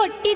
கொட்டி